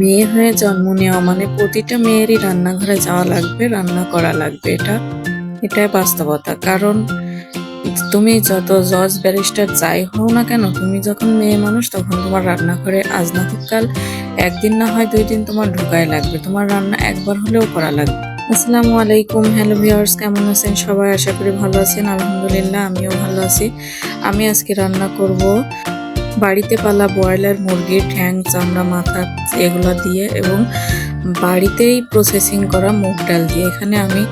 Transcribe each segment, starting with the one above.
মেয়ে হয়ে জন্ম নেওয়া মানে প্রতিটা মেয়েরই রান্নাঘরে যাওয়া লাগবে, রান্না করা লাগবে। এটা, এটাই বাস্তবতা। কারণ তুমি যত জজ, ব্যারিস্টার যাই হও না কেন, তুমি যখন মেয়ে মানুষ, তখন তোমার রান্নাঘরে আজ না হোক কাল, একদিন না হয় দুই দিন তোমার ঢুকাই লাগবে। তোমার রান্না একবার হলেও করা লাগবে। আসসালামু আলাইকুম, হ্যালো ভিউয়ার্স, কেমন আছেন সবাই? আশা করি ভালো আছেন। আলহামদুলিল্লাহ, আমিও ভালো আছি। আমি আজকে রান্না করব বাড়িতে পালা, ব্রয়লার মুরগির ঠ্যাং, চামড়া, মাথা, এগুলো দিয়ে এবং বাড়িতেই প্রসেসিং করা মুগ ডাল দিয়ে। এখানে আমি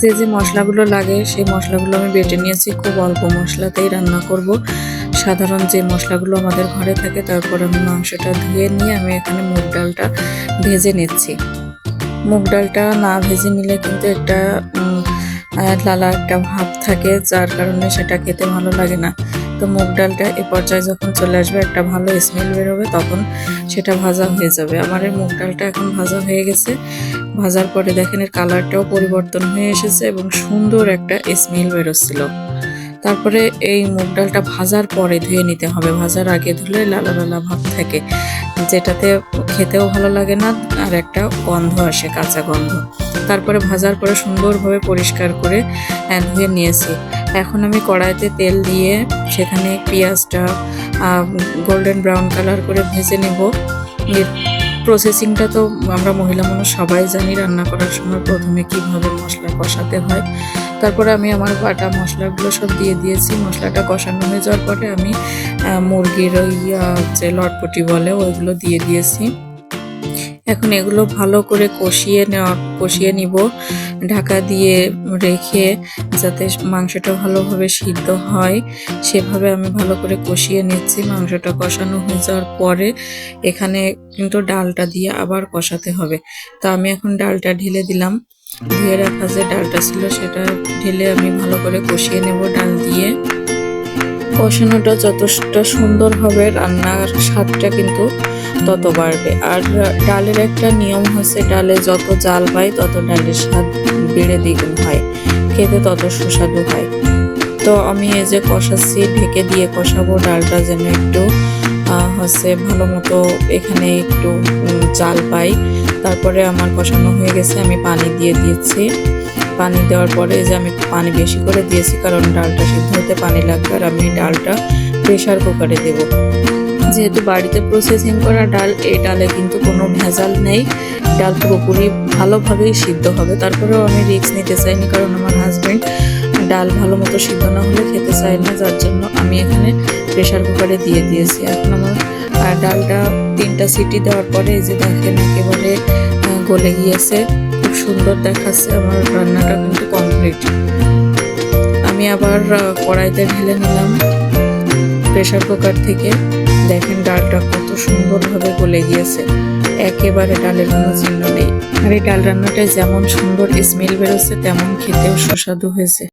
যে যে মশলাগুলো লাগে, সেই মশলাগুলো আমি বেটে নিয়েছি। খুব অল্প মশলাতেই রান্না করব। সাধারণ যে মশলাগুলো আমাদের ঘরে থাকে, তারপর আমি মাংসটা ধুয়ে নিয়ে আমি এখানে মুগ ডালটা ভেজে নিচ্ছি। মুগ ডালটা না ভেজে নিলে কিন্তু একটা লালা একটা ভাব থাকে, যার কারণে সেটা খেতে ভালো লাগে না। তো মুগ ডালটা এ পর্যায়ে যখন চলে আসবে, একটা ভালো স্মেল বেরোবে, তখন সেটা ভাজা হয়ে যাবে। আমার এই মুগ ডালটা এখন ভাজা হয়ে গেছে। ভাজার পরে দেখেন এর কালারটাও পরিবর্তন হয়ে এসেছে এবং সুন্দর একটা স্মেল বেরোচ্ছিল। তারপরে এই মুগ ডালটা ভাজার পরে ধুয়ে নিতে হবে। ভাজার আগে ধুলে লালা লালা ভাব থাকে। যেটাতে খেতেও ভালো লাগে না আর একটা গন্ধ আসে, কাঁচা গন্ধ। তারপরে ভাজার পরে সুন্দরভাবে পরিষ্কার করে ধুয়ে নিয়েছি। এখন আমি কড়াইতে তেল দিয়ে সেখানে পেঁয়াজটা গোল্ডেন ব্রাউন কালার করে ভেজে নেব। প্রসেসিংটা তো আমরা মহিলা মানুষ সবাই জানি রান্না করার সময় প্রথমে কীভাবে মশলা কষাতে হয়। তারপরে আমি আমার বাটা মশলাগুলো সব দিয়ে দিয়েছি। মশলাটা কষানো হয়ে যাওয়ার পরে আমি মুরগির ওই যে লটপটি বলে ওইগুলো দিয়ে দিয়েছি। এখন এগুলো ভালো করে কষিয়ে নেওয়া, কষিয়ে নিব। ঢাকা দিয়ে রেখে যাতে মাংসটা ভালোভাবে সিদ্ধ হয়, সেভাবে আমি ভালো করে কষিয়ে নিচ্ছি। মাংসটা কষানো হয়ে যাওয়ার পরে এখানে কিন্তু ডালটা দিয়ে আবার কষাতে হবে। তো আমি এখন ডালটা ঢেলে দিলাম। ধুয়ে রাখা যে ডালটা ছিল সেটা ঢেলে আমি ভালো করে কষিয়ে নেব ডাল দিয়ে। কষানোটা যথেষ্ট সুন্দর হবে। রান্নার স্বাদটা কিন্তু তত বাড়বে। আর ডালের একটা নিয়ম হচ্ছে, ডালে যত জাল পাই তত ডালের স্বাদ বেড়ে দ্বিগুণ হয়। খেতে তত সুস্বাদু হয়। তো আমি এই যে কষাচ্ছি, ঢেকে দিয়ে কষাবো ডালটা যেন একটু হচ্ছে ভালো মতো এখানে একটু জাল পাই। তারপরে আমার কষানো হয়ে গেছে, আমি পানি দিয়ে দিয়েছি। পানি দেওয়ার পরে যে আমি পানি বেশি করে দিয়েছি, কারণ ডালটা সিদ্ধ হতে পানি লাগবে আর আমি ডালটা প্রেশার কুকারে দেবো। যেহেতু বাড়িতে প্রসেসিং করা ডাল, এই ডালে কিন্তু কোনো ভেজাল নেই। ডাল পুরোপুরি ভালোভাবেই সিদ্ধ হবে। তারপরেও আমি রিস্ক নিতে চাইনি কারণ আমার হাজবেন্ড ডাল ভালো মতো সিদ্ধ না হলে খেতে চায় না। যার জন্য আমি এখানে প্রেশার কুকারে দিয়ে দিয়েছি। এখন আমার ডালটা তিনটা সিটি দেওয়ার পরে এই যে দেখেন, একেবারে গলে গিয়েছে। খুব সুন্দর দেখাচ্ছে আমার রান্নাটা কিন্তু কমপ্লিট আমি আবার কড়াইতে ঢেলে নিলাম প্রেশার কুকার থেকে। দেখেন ডালটা কত সুন্দরভাবে গলে গিয়েছে। একেবারে ডালের কোনো চিহ্ন নেই। আর এই ডাল রান্নাটায় যেমন সুন্দর স্মেল বেরোচ্ছে, তেমন খেতেও সুস্বাদু হয়েছে।